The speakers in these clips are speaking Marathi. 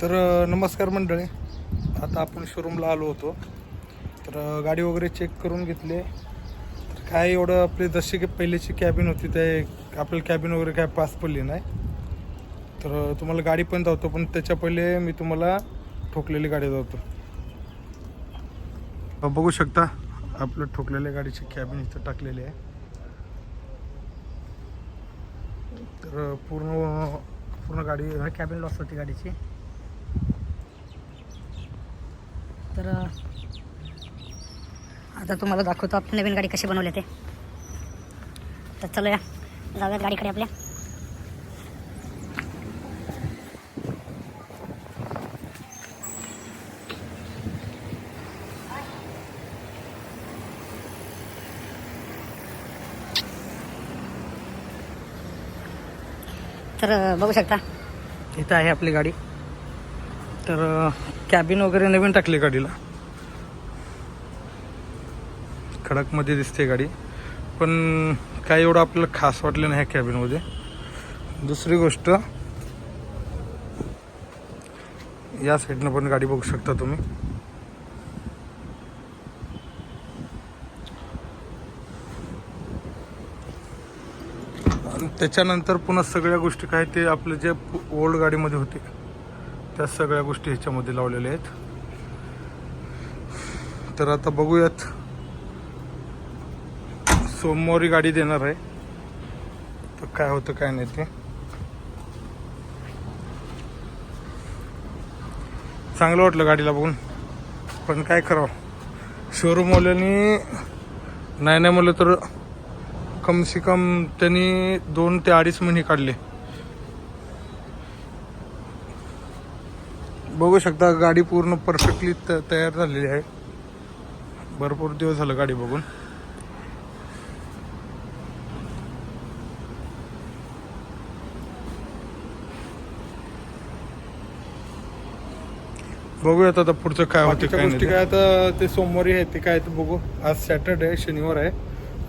तर नमस्कार मंडळी. आता आपण शोरूमला आलो होतो. तर गाडी वगैरे चेक करून घेतले. तर काय एवढं आपली जशी की पहिल्याची कॅबिन होती ते आपल्याला कॅबिन वगैरे काय पास पडली नाही. तर तुम्हाला गाडी पण धावतो पण त्याच्या पहिले मी तुम्हाला ठोकलेली गाडी धावतो. बघू शकता आपलं ठोकलेल्या गाडीची कॅबिन इथं टाकलेली आहे. तर पूर्ण पूर्ण गाडी कॅबिन लॉस होती गाडीची. तर आता तुम्हाला दाखवतो आपण नवीन गाडी कशी बनवली ते. तर चला या जाऊयात गाडीकडे आपल्या. तर बघू शकता. इथं आहे आपली गाडी. तर कॅबिन वगैरे नवीन टाकली गाडीला. खडकमध्ये दिसते गाडी. पण काय एवढं आपल्याला खास वाटलं नाही ह्या कॅबिनमध्ये दुसरी गोष्ट या साईडनं पण गाडी बघू शकता तुम्ही. त्याच्यानंतर पुन्हा सगळ्या गोष्टी काय ते आपले जे ओल्ड गाडीमध्ये होते. त्या सगळ्या गोष्टी ह्याच्यामध्ये लावलेल्या आहेत. तर आता बघूयात. सोमवारी गाडी देणार आहे. तर काय होतं काय नाही ते. चांगलं वाटलं गाडीला बघून. पण काय करावं? शोरूमवाल्यांनी नाही नाही म्हणलं तर कम से कम त्यांनी दोन ते अडीच महिने काढले. बघू शकता गाडी पूर्ण परफेक्टली तयार झालेली आहे. भरपूर दिवस झालं गाडी बघून. बघूयात आता पुढचं काय होते काय गोष्टी काय आता ते सोमवारी आहे ते काय ते बघू. आज सॅटरडे आहे शनिवार आहे.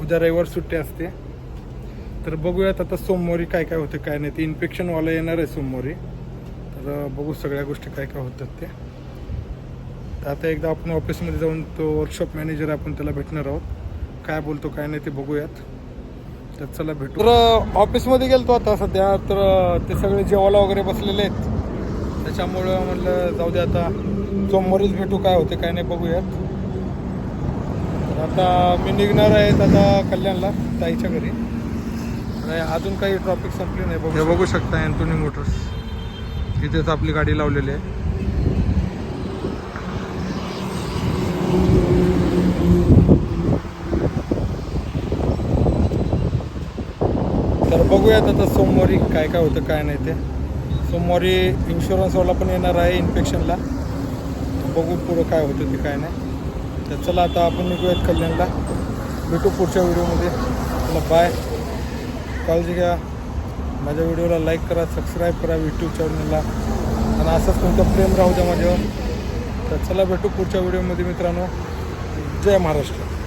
उद्या रविवार सुट्टी असते. तर बघूयात आता सोमवारी काय काय होते काय नाही. ते इन्फेक्शनवाला येणार आहे सोमवारी. तर बघू सगळ्या गोष्टी काय काय होतात ते. तर आता एकदा आपण ऑफिसमध्ये जाऊन तो वर्कशॉप मॅनेजर आपण त्याला भेटणार आहोत. काय बोलतो काय नाही ते बघूयात. तर चला भेटू. तर ऑफिसमध्ये गेलतो आता सध्या तर ते सगळे जेवायला वगैरे बसलेले आहेत. त्याच्यामुळं म्हणलं जाऊ दे आता सोमवारीच भेटू काय होते काय नाही बघूयात. तर आता मी निघणार आहे आता कल्याणला ताईच्या घरी. अजून काही ट्रॉफिक संपली नाही बघू बघू शकता. अँटोनी मोटर्स इथेच आपली गाडी लावलेली आहे. तर बघूयात आता सोमवारी काय काय होतं काय नाही ते. सोमवारी इन्शुरन्सवाला पण येणार आहे इन्फेक्शनला बघू पुढं काय होतं ते काय नाही. तर चला आता आपण निघूयात कल्याणला. भेटू पुढच्या व्हिडिओमध्ये. चला बाय काळजी घ्या. माझ्या व्हिडिओला लाईक करा सबस्क्राईब करा यूट्यूब चॅनलला आणि असंच तुमचं प्रेम राहू द्या माझ्यावर. तर चला भेटू पुढच्या व्हिडिओमध्ये मित्रांनो. जय महाराष्ट्र.